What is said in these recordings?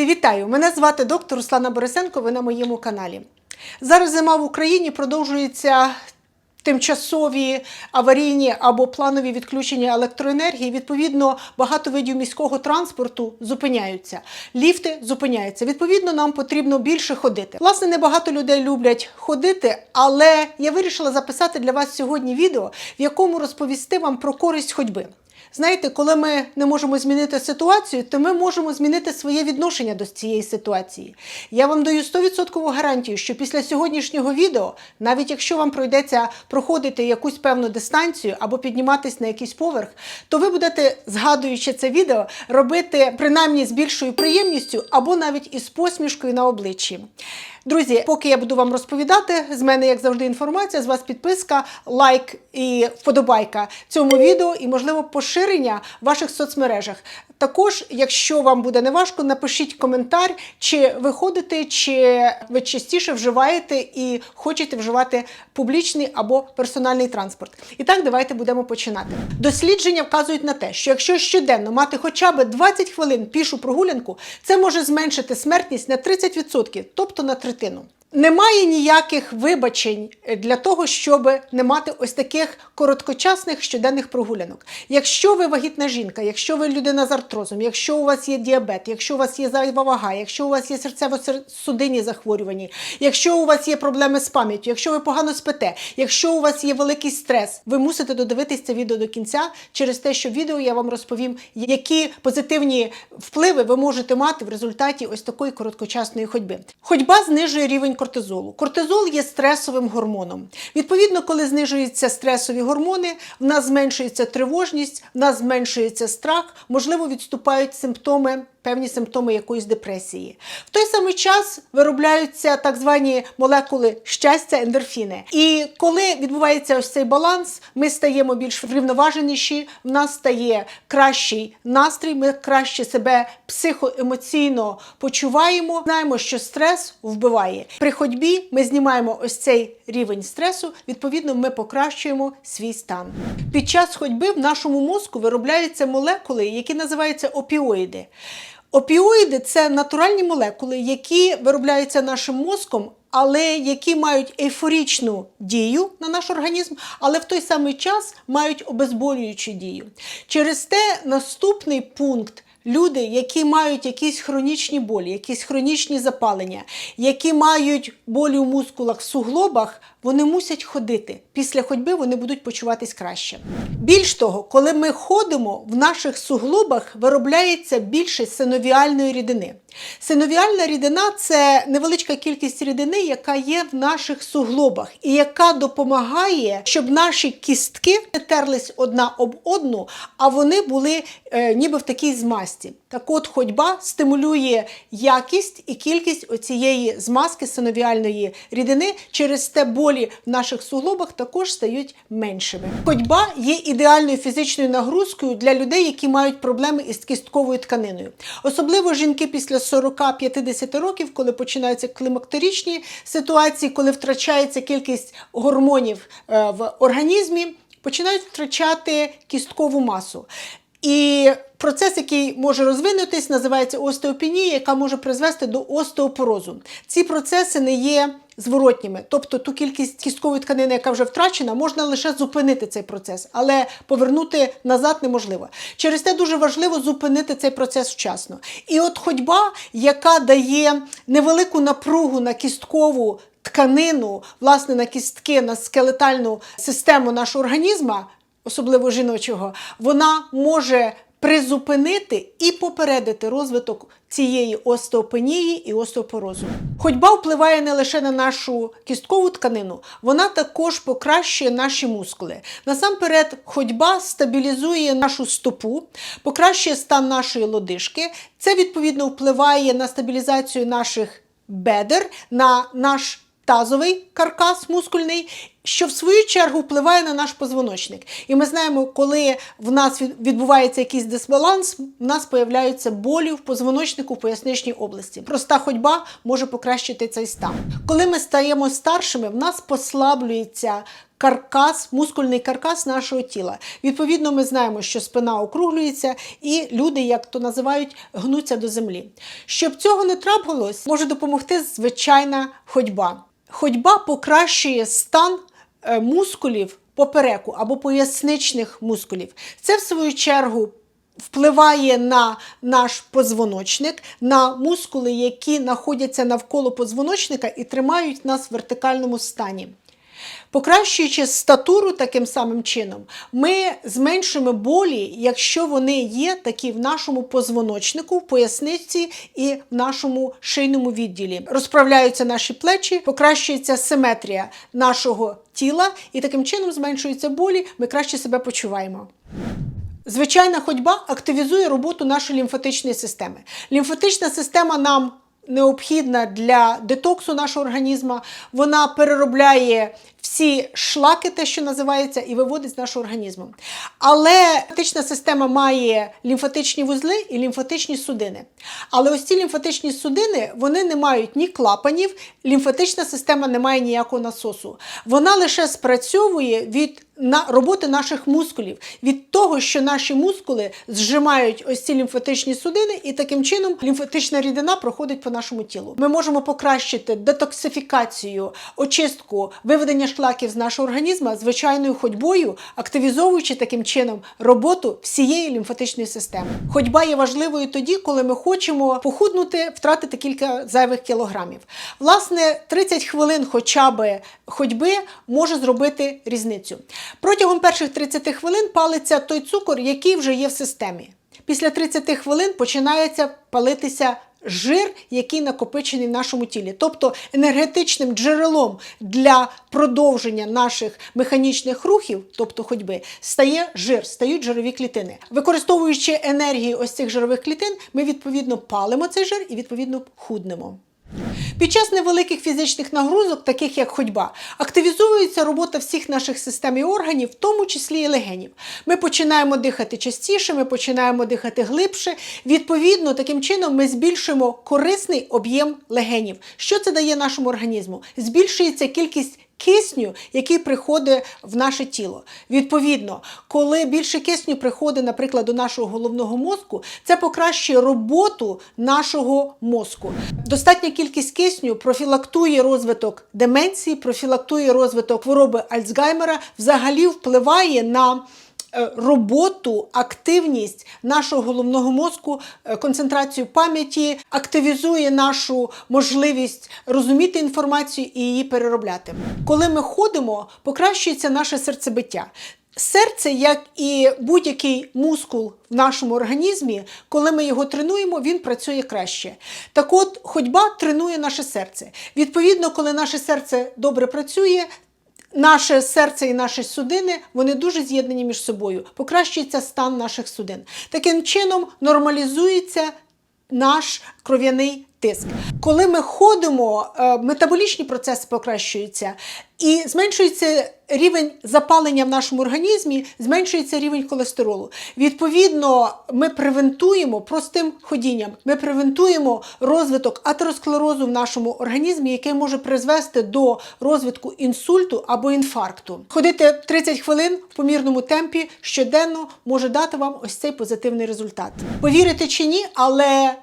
Друзі, вітаю! Мене звати доктор Руслана Борисенко. Ви на моєму каналі. Зараз зима в Україні продовжується. Тимчасові аварійні або планові відключення електроенергії, відповідно, багато видів міського транспорту зупиняються. Ліфти зупиняються. Відповідно, нам потрібно більше ходити. Власне, не багато людей люблять ходити, але я вирішила записати для вас сьогодні відео, в якому розповісти вам про користь ходьби. Знаєте, коли ми не можемо змінити ситуацію, то ми можемо змінити своє відношення до цієї ситуації. Я вам даю 100% гарантію, що після сьогоднішнього відео, навіть якщо вам пройдеться проходити якусь певну дистанцію або підніматись на якийсь поверх, то ви будете, згадуючи це відео, робити принаймні з більшою приємністю або навіть із посмішкою на обличчі. Друзі, поки я буду вам розповідати, з мене, як завжди, інформація, з вас підписка, лайк і вподобайка цьому відео і, можливо, поширення в ваших соцмережах. Також, якщо вам буде неважко, напишіть коментар, чи ви ходите, чи ви частіше вживаєте і хочете вживати публічний або персональний транспорт. І так, давайте будемо починати. Дослідження вказують на те, що якщо щоденно мати хоча б 20 хвилин пішу прогулянку, це може зменшити смертність на 30%, тобто на третину. Немає ніяких вибачень для того, щоб не мати ось таких короткочасних щоденних прогулянок. Якщо ви вагітна жінка, якщо ви людина з артрозом, якщо у вас є діабет, якщо у вас є зайва вага, якщо у вас є серцево-судинні захворювання, якщо у вас є проблеми з пам'яттю, якщо ви погано спите, якщо у вас є великий стрес, ви мусите додивитись це відео до кінця через те, що в відео я вам розповім, які позитивні впливи ви можете мати в результаті ось такої короткочасної ходьби. Ходьба знижує рівень кортизолу. Кортизол є стресовим гормоном. Відповідно, коли знижуються стресові гормони, в нас зменшується тривожність, в нас зменшується страх, можливо, відступають симптоми. Певні симптоми якоїсь депресії. В той самий час виробляються так звані молекули щастя, ендорфіни. І коли відбувається ось цей баланс, ми стаємо більш врівноваженіші, в нас стає кращий настрій, ми краще себе психоемоційно почуваємо. Знаємо, що стрес вбиває. При ходьбі ми знімаємо ось цей рівень стресу, відповідно, ми покращуємо свій стан. Під час ходьби в нашому мозку виробляються молекули, які називаються опіоїди. Опіоїди це натуральні молекули, які виробляються нашим мозком, але які мають ейфорічну дію на наш організм, але в той самий час мають обезболюючу дію. Через те наступний пункт. Люди, які мають якісь хронічні болі, якісь хронічні запалення, які мають болі у мускулах, в суглобах, вони мусять ходити. Після ходьби вони будуть почуватись краще. Більш того, коли ми ходимо, в наших суглобах виробляється більше синовіальної рідини. Синовіальна рідина це невеличка кількість рідини, яка є в наших суглобах, і яка допомагає, щоб наші кістки не терлись одна об одну, а вони були е, ніби в такій змазці. Так от ходьба стимулює якість і кількість оцієї змазки синовіальної рідини. Через те болі в наших суглобах також стають меншими. Ходьба є ідеальною фізичною нагрузкою для людей, які мають проблеми із кістковою тканиною. Особливо жінки після 40-50 років, коли починаються клімактеричні ситуації, коли втрачається кількість гормонів е, в організмі, починають втрачати кісткову масу. І процес, який може розвинутись, називається остеопенія, яка може призвести до остеопорозу. Ці процеси не є зворотніми, тобто ту кількість кісткової тканини, яка вже втрачена, можна лише зупинити цей процес, але повернути назад неможливо. Через те дуже важливо зупинити цей процес вчасно. І от ходьба, яка дає невелику напругу на кісткову тканину, власне, на кістки, на скелетальну систему нашого організму, особливо жіночого, вона може призупинити і попередити розвиток цієї остеопенії і остеопорозу. Ходьба впливає не лише на нашу кісткову тканину, вона також покращує наші мускули. Насамперед, ходьба стабілізує нашу стопу, покращує стан нашої лодижки. Це відповідно впливає на стабілізацію наших бедер, на наш тазовий каркас мускульний що в свою чергу впливає на наш позвоночник. І ми знаємо, коли в нас відбувається якийсь дисбаланс, в нас появляються болі в позвоночнику в поясничній області. Проста ходьба може покращити цей стан. Коли ми стаємо старшими, в нас послаблюється каркас, мускульний каркас нашого тіла. Відповідно, ми знаємо, що спина округлюється, і люди, як то називають, гнуться до землі. Щоб цього не трапилось, може допомогти звичайна ходьба. Ходьба покращує стан мускулів попереку або поясничних мускулів. Це, в свою чергу, впливає на наш позвоночник, на мускули, які знаходяться навколо позвоночника і тримають нас в вертикальному стані. Покращуючи статуру таким самим чином, ми зменшуємо болі, якщо вони є такі в нашому позвоночнику, в поясниці і в нашому шийному відділі. Розправляються наші плечі, покращується симетрія нашого тіла, і таким чином зменшуються болі, ми краще себе почуваємо. Звичайна ходьба активізує роботу нашої лімфатичної системи. Лімфатична система нам необхідна для детоксу нашого організму. Вона переробляє всі шлаки, те, що називається, і виводить з нашого організму. Але лімфатична система має лімфатичні вузли і лімфатичні судини. Але ось ці лімфатичні судини вони не мають ні клапанів, лімфатична система не має ніякого насосу. Вона лише спрацьовує від на роботи наших мускулів, від того, що наші мускули зжимають ось ці лімфатичні судини, і таким чином лімфатична рідина проходить по нашому тілу. Ми можемо покращити детоксифікацію, очистку, виведення шлаків з нашого організму звичайною ходьбою, активізовуючи таким чином роботу всієї лімфатичної системи. Ходьба є важливою тоді, коли ми хочемо похуднути, втратити кілька зайвих кілограмів. Власне, 30 хвилин хоча б ходьби може зробити різницю. Протягом перших 30 хвилин палиться той цукор, який вже є в системі. Після 30 хвилин починається палитися жир, який накопичений в нашому тілі. Тобто енергетичним джерелом для продовження наших механічних рухів, тобто ходьби, стає жир, стають жирові клітини. Використовуючи енергію ось цих жирових клітин, ми відповідно палимо цей жир і відповідно худнемо. Під час невеликих фізичних нагрузок, таких як ходьба, активізується робота всіх наших систем і органів, в тому числі і легенів. Ми починаємо дихати частіше, ми починаємо дихати глибше. Відповідно, таким чином ми збільшуємо корисний об'єм легенів. Що це дає нашому організму? Збільшується кількість кисню, який приходить в наше тіло. Відповідно, коли більше кисню приходить, наприклад, до нашого головного мозку, це покращує роботу нашого мозку. Достатня кількість кисню профілактує розвиток деменції, профілактує розвиток хвороби Альцгеймера, взагалі впливає на роботу, активність нашого головного мозку, е, концентрацію пам'яті, активізує нашу можливість розуміти інформацію і її переробляти. Коли ми ходимо, покращується наше серцебиття. Серце, як і будь-який мускул в нашому організмі, коли ми його тренуємо, він працює краще. Так от, ходьба тренує наше серце. Відповідно, коли наше серце добре працює, Наше серце і наші судини вони дуже з'єднані між собою. Покращується стан наших судин. Таким чином нормалізується наш кров'яний тиск. Коли ми ходимо, е, метаболічні процеси покращуються і зменшується рівень запалення в нашому організмі, зменшується рівень холестеролу. Відповідно, ми превентуємо простим ходінням, ми превентуємо розвиток атеросклерозу в нашому організмі, який може призвести до розвитку інсульту або інфаркту. Ходити 30 хвилин в помірному темпі щоденно може дати вам ось цей позитивний результат. Повірите чи ні, але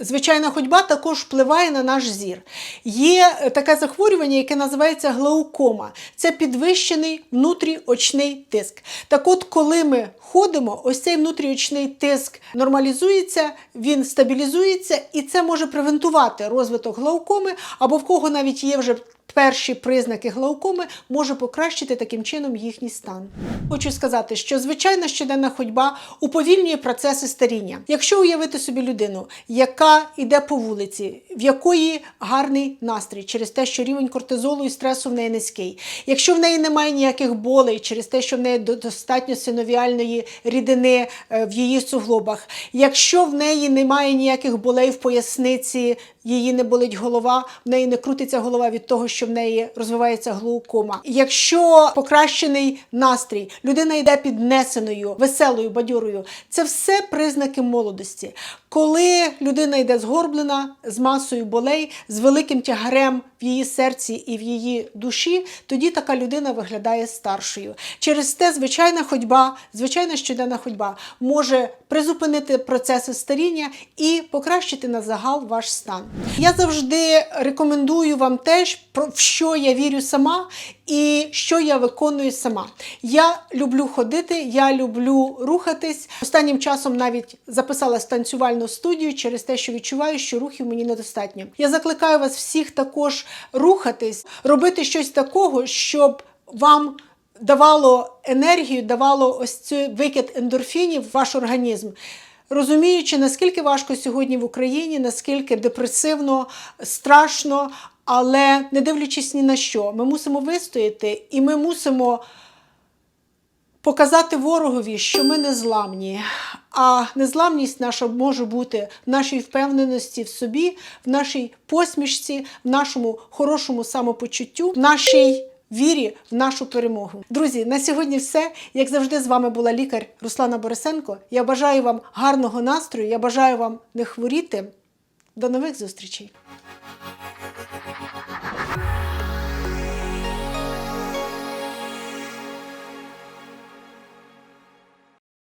Звичайна ходьба також впливає на наш зір. Є е, таке захворювання, яке називається глаукома. Це підвищений внутріочний тиск. Так от, коли ми ходимо, ось цей внутріочний тиск нормалізується, він стабілізується, і це може превентувати розвиток глаукоми, або в кого навіть є вже перші признаки глаукоми, може покращити таким чином їхній стан. Хочу сказати, що звичайна щоденна ходьба уповільнює процеси старіння. Якщо уявити собі людину, яка йде по вулиці, в якої гарний настрій через те, що рівень кортизолу і стресу в неї низький, якщо в неї немає ніяких болей, через те, що в неї достатньо синовіальної рідини е, в її суглобах, якщо в неї немає ніяких болей в поясниці, її не болить голова, в неї не крутиться голова від того, що що в неї розвивається глаукома. Якщо покращений настрій, людина йде піднесеною, веселою, бадьорою, це все признаки молодості. Коли людина йде згорблена з масою болей, з великим тягарем в її серці і в її душі, тоді така людина виглядає старшою. Через те звичайна ходьба, звичайна щоденна ходьба може призупинити процеси старіння і покращити на загал ваш стан. Я завжди рекомендую вам теж, в що я вірю сама і що я виконую сама. Я люблю ходити, я люблю рухатись. Останнім часом навіть записала танцювальну студію через те, що відчуваю, що рухів мені недостатньо. Я закликаю вас всіх також рухатись, робити щось такого, щоб вам давало енергію, давало ось цей викид ендорфінів в ваш організм. Розуміючи, наскільки важко сьогодні в Україні, наскільки депресивно, страшно, але не дивлячись ні на що, ми мусимо вистояти і ми мусимо показати ворогові, що ми не зламні. А незламність наша може бути в нашій впевненості в собі, в нашій посмішці, в нашому хорошому самопочуттю, в нашій вірі в нашу перемогу. Друзі, на сьогодні все. Як завжди, з вами була лікар Руслана Борисенко. Я бажаю вам гарного настрою, я бажаю вам не хворіти. До нових зустрічей!